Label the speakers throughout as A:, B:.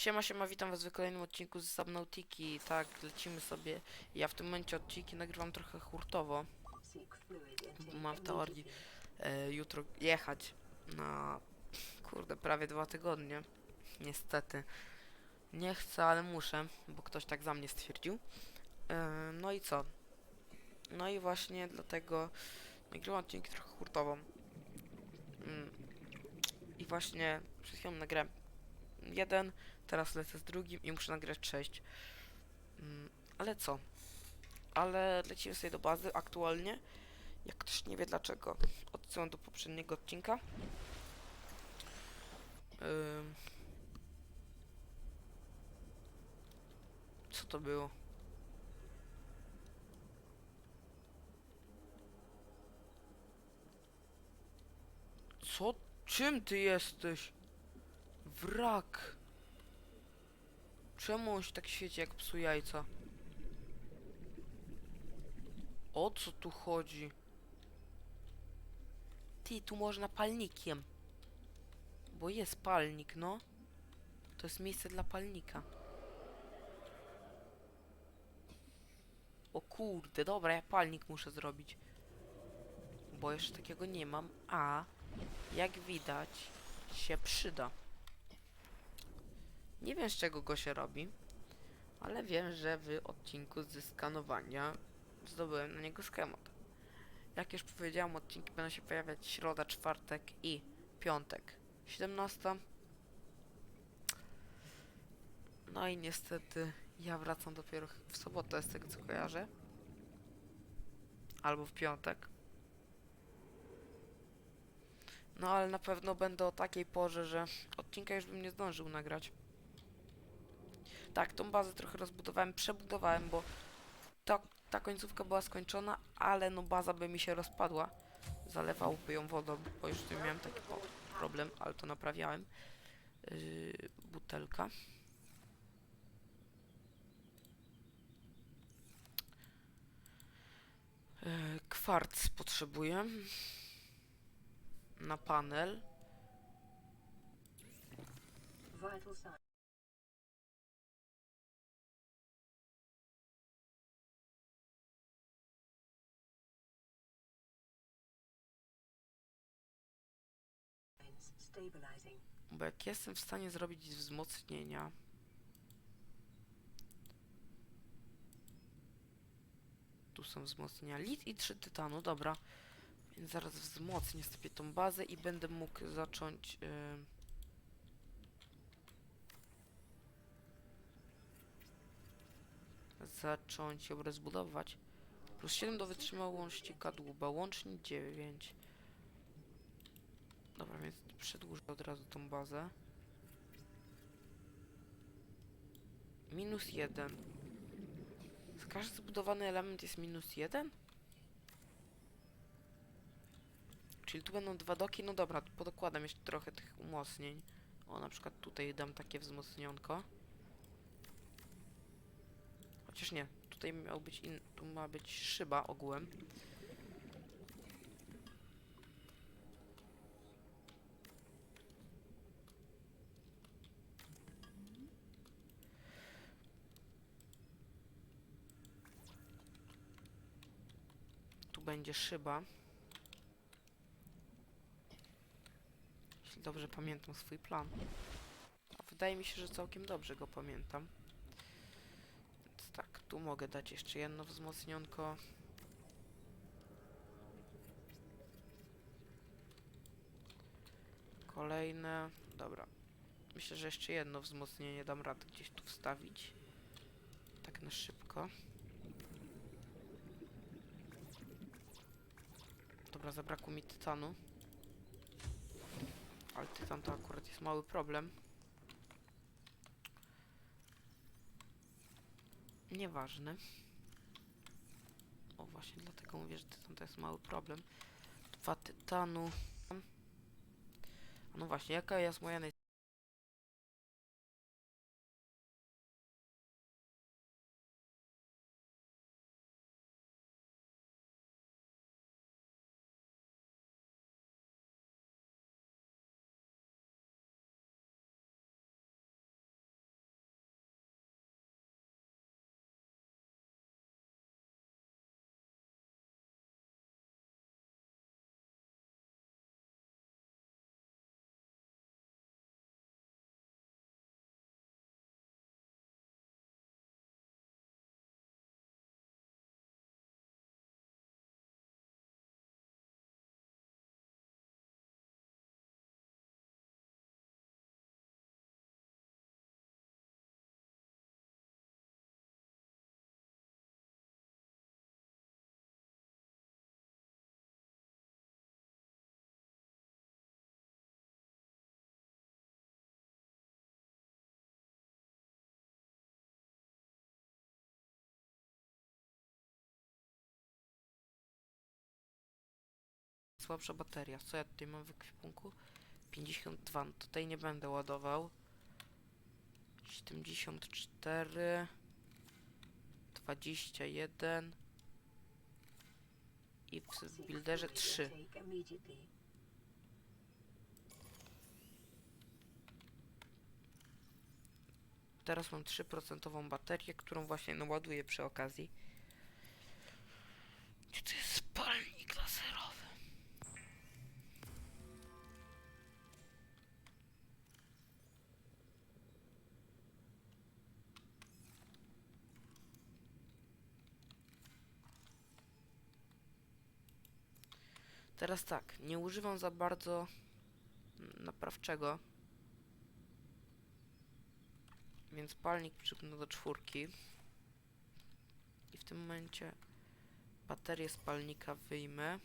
A: Siema, siema, witam was w kolejnym odcinku z Subnautiki. Tak, lecimy sobie. Ja w tym momencie odcinki nagrywam trochę hurtowo. Mam w teorii e, jutro jechać na kurde prawie dwa tygodnie. Niestety. Nie chcę, ale muszę, bo ktoś tak za mnie stwierdził. E, no i co? No i właśnie dlatego nagrywam odcinki trochę hurtowo. Mm. I właśnie przed chwilą nagrałem jeden, teraz lecę z drugim i muszę nagrać 6. Mm, ale co? Ale lecimy sobie do bazy aktualnie. Jak ktoś nie wie dlaczego, odsyłam do poprzedniego odcinka. Ym. Co to było? Co? Czym ty jesteś? Wrak. Czemu on się tak świeci jak psu jajca? O co tu chodzi? Ty, tu można palnikiem. Bo jest palnik, no. To jest miejsce dla palnika. O kurde, dobra, ja palnik muszę zrobić. Bo jeszcze takiego nie mam, a jak widać się przyda. Nie wiem z czego go się robi, ale wiem, że w odcinku ze skanowania zdobyłem na niego schemat. Jak już powiedziałem, odcinki będą się pojawiać środa, czwartek i piątek. 17. No i niestety ja wracam dopiero w sobotę z tego co kojarzę. Albo w piątek. No ale na pewno będę o takiej porze, że odcinka już bym nie zdążył nagrać. Tak, tą bazę trochę rozbudowałem, przebudowałem, bo ta, ta końcówka była skończona, ale no baza by mi się rozpadła. Zalewałby ją wodą, bo już tym miałem taki problem, ale to naprawiałem. Yy, butelka. Yy, kwarc potrzebuję. Na panel. Bo jak jestem w stanie zrobić wzmocnienia. Tu są wzmocnienia lit i 3 tytanu, dobra. Więc zaraz wzmocnię sobie tą bazę i będę mógł zacząć. Yy... Zacząć ją rozbudować. Plus 7 do wytrzymałości kadłuba, łącznie 9. Przedłużę od razu tą bazę. Minus jeden. Każdy zbudowany element jest minus jeden? Czyli tu będą dwa doki, no dobra, podokładam jeszcze trochę tych umocnień. O, na przykład tutaj dam takie wzmocnionko. Chociaż nie, tutaj miał być in, tu ma być szyba ogółem. Będzie szyba. Jeśli dobrze pamiętam swój plan. Wydaje mi się, że całkiem dobrze go pamiętam. Więc tak, tu mogę dać jeszcze jedno wzmocnionko. Kolejne. Dobra. Myślę, że jeszcze jedno wzmocnienie dam radę gdzieś tu wstawić. Tak na szybko. Dobra, zabrakło mi tytanu. Ale tytan to akurat jest mały problem. Nieważny. O, właśnie dlatego mówię, że tytan to jest mały problem. Dwa tytanu. No właśnie, jaka jest moja naj... najsłabsza bateria. Co ja tutaj mam w ekwipunku? 52, no tutaj nie będę ładował. 74 21 i w builderze
B: fluid
A: 3.
B: intake immediately.
A: Teraz mam 3% baterię, którą właśnie naładuję przy okazji. Gdzie to jest spalnik Teraz tak, nie używam za bardzo naprawczego. Więc palnik przypnę do czwórki. I w tym momencie baterię z palnika wyjmę.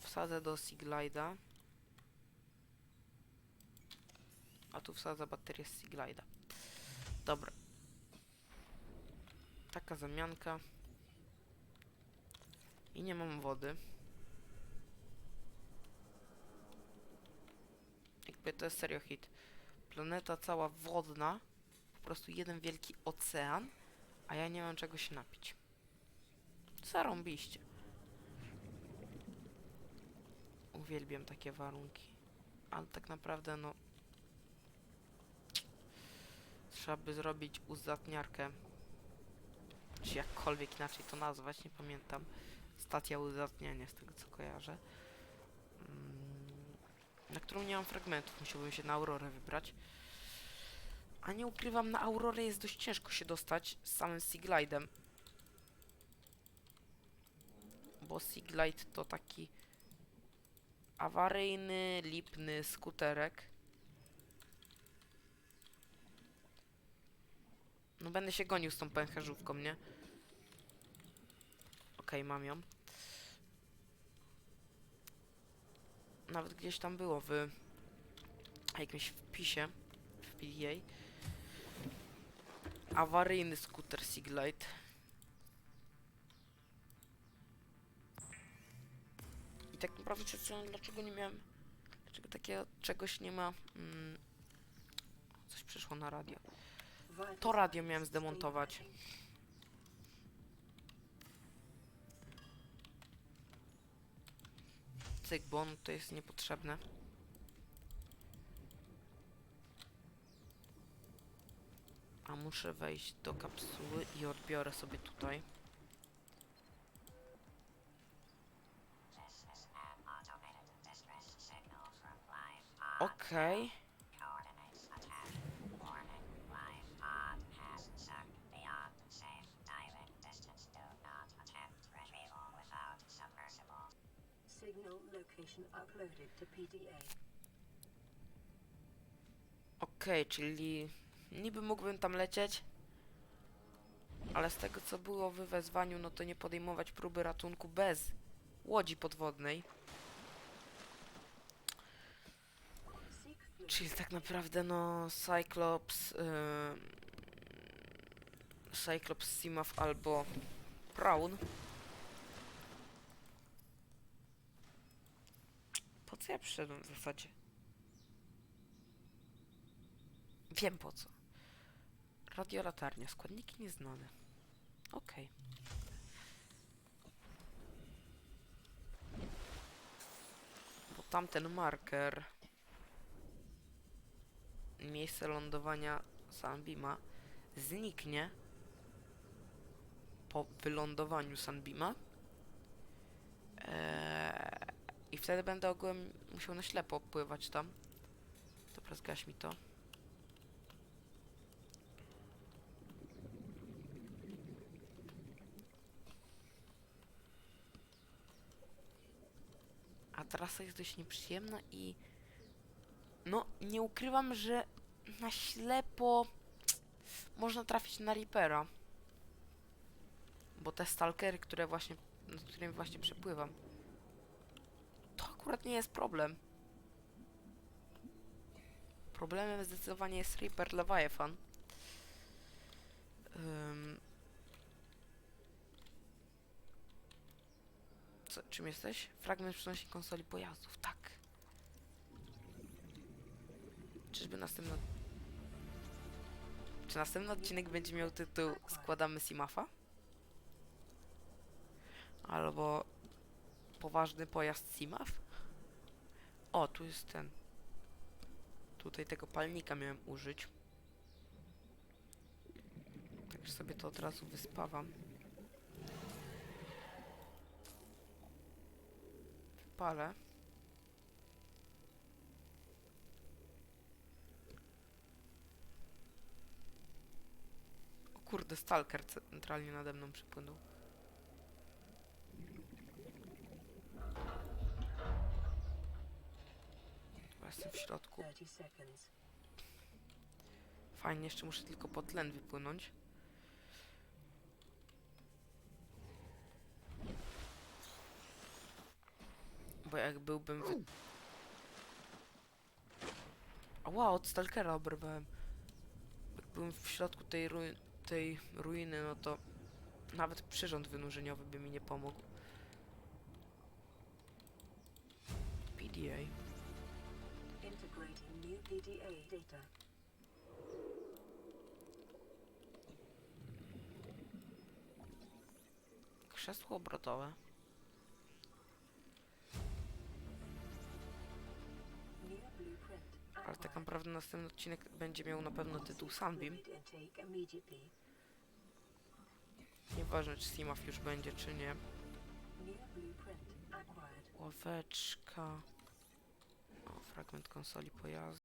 A: Wsadzę do Siglida. A tu wsadzę baterię z Siglida. Dobra. Taka zamianka. I nie mam wody. Jakby to jest serio hit. Planeta cała wodna, po prostu jeden wielki ocean, a ja nie mam czego się napić. Zarąbiście. Uwielbiam takie warunki. Ale tak naprawdę no... Trzeba by zrobić uzdatniarkę. Czy jakkolwiek inaczej to nazwać, nie pamiętam. Stacja uzdatniania z tego co kojarzę. Mm, na którą nie mam fragmentów, musiałbym się na Aurorę wybrać. A nie ukrywam, na Aurorę jest dość ciężko się dostać z samym Siglidem. Bo Siglide to taki awaryjny, lipny skuterek. No będę się gonił z tą pęcherzówką, nie? Mam ją. Nawet gdzieś tam było w jakimś wpisie w PDA. Awaryjny skuter Siglite. I tak naprawdę się zastanawiam, dlaczego nie miałem... Dlaczego takiego czegoś nie ma... Mm, coś przyszło na radio. To radio miałem zdemontować. Cyk, bo on to jest niepotrzebne. A muszę wejść do kapsuły i odbiorę sobie tutaj. Okej.
B: Signal location uploaded to PDA.
A: Okej, czyli niby mógłbym tam lecieć, ale z tego co było w wezwaniu, no to nie podejmować próby ratunku bez łodzi podwodnej. Czyli tak naprawdę no Cyclops, yy, Cyclops, Simaf albo Prawn. Po ja przyszedłem w zasadzie? Wiem po co. Radiolatarnia, składniki nieznane. Okej. Bo tamten marker miejsce lądowania Sunbeama zniknie po wylądowaniu Sunbeama eee, wtedy będę ogółem musiał na ślepo pływać tam. Dobra, zgaś mi to. A trasa jest dość nieprzyjemna i no, nie ukrywam, że na ślepo można trafić na Reapera. Bo te stalkery, które właśnie, nad którymi właśnie przepływam, akurat nie jest problem. Problemem zdecydowanie jest Reaper Leviathan. Ym, co, czym jesteś? Fragment przenosi konsoli pojazdów, tak. Czyżby następny... Czy następny odcinek będzie miał tytuł Składamy Simafa? Albo Poważny pojazd Simaf? O, tu jest ten. Tutaj tego palnika miałem użyć. Także sobie to od razu wyspawam. Wypalę. O kurde, stalker centralnie nade mną przypłynął. Jestem w środku.
B: 30 seconds.
A: Fajnie, jeszcze muszę tylko po tlen wypłynąć. Bo jak byłbym wy... Ała, od Stalkera oberwałem. Jak byłem w środku tej, tej ruiny, no to nawet przyrząd wynurzeniowy by mi nie pomógł. PDA.
B: Integrating new PDA data.
A: Krzesło obrotowe. Ale tak naprawdę następny odcinek będzie miał na pewno tytuł Sunbeam. Nieważne czy Simaf już będzie czy nie. Ławeczka. O, fragment konsoli pojazdu.